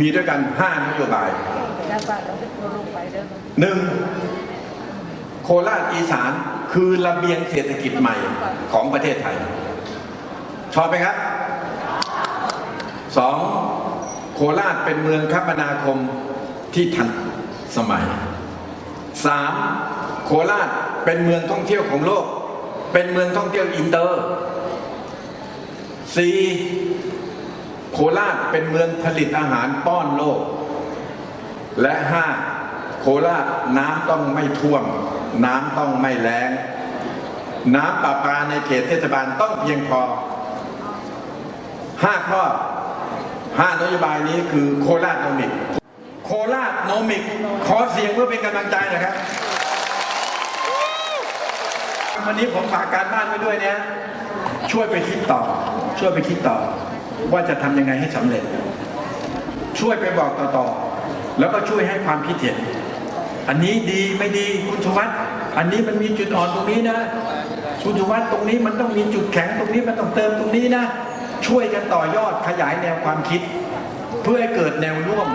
มีด้วยกัน5นโยบายแล้วบ้านเราเป็นคนลงไปเด้อหนึ่งโคราชอีสานคือระเบียงเศรษฐกิจใหม่ของประเทศไทย ชอบไหมครับสองโคราชเป็นเมืองคมนาคมที่ทันสมัยสามโคราชเป็นเมืองท่องเที่ยวของโลก เป็นเมืองท่องเที่ยวอินเตอร์สี่ โคราชเป็นเมืองผลิตอาหารป้อนโลก และห้าโคราชน้ำต้องไม่ท่วม น้ำต้องไม่แล้ง น้ำประปาในเขตเทศบาลต้องเพียงพอห้าข้อห้านโยบายนี้คือโคราชโนมิก โคราชโนมิก ขอเสียงเพื่อเป็นกำลังใจนะครับ วันนี้ผมฝากการบ้านไว้ด้วยเนี่ยช่วยไปคิดต่อ ช่วยไปคิดต่อ ว่าจะทำยังไงให้สำเร็จ ช่วยไปบอกต่อๆ แล้วก็ช่วยให้ความคิดเห็น อันนี้ดีไม่ดีคุณสุวัสด์อันนี้มันมีจุดอ่อนตรงนี้นะ คุณสุวัสด์ตรงนี้มันต้องมีจุดแข็งตรงนี้มันต้องเติมตรงนี้นะ ช่วยกันต่อยอดขยายแนวความคิด เพื่อให้เกิดแนวร่วม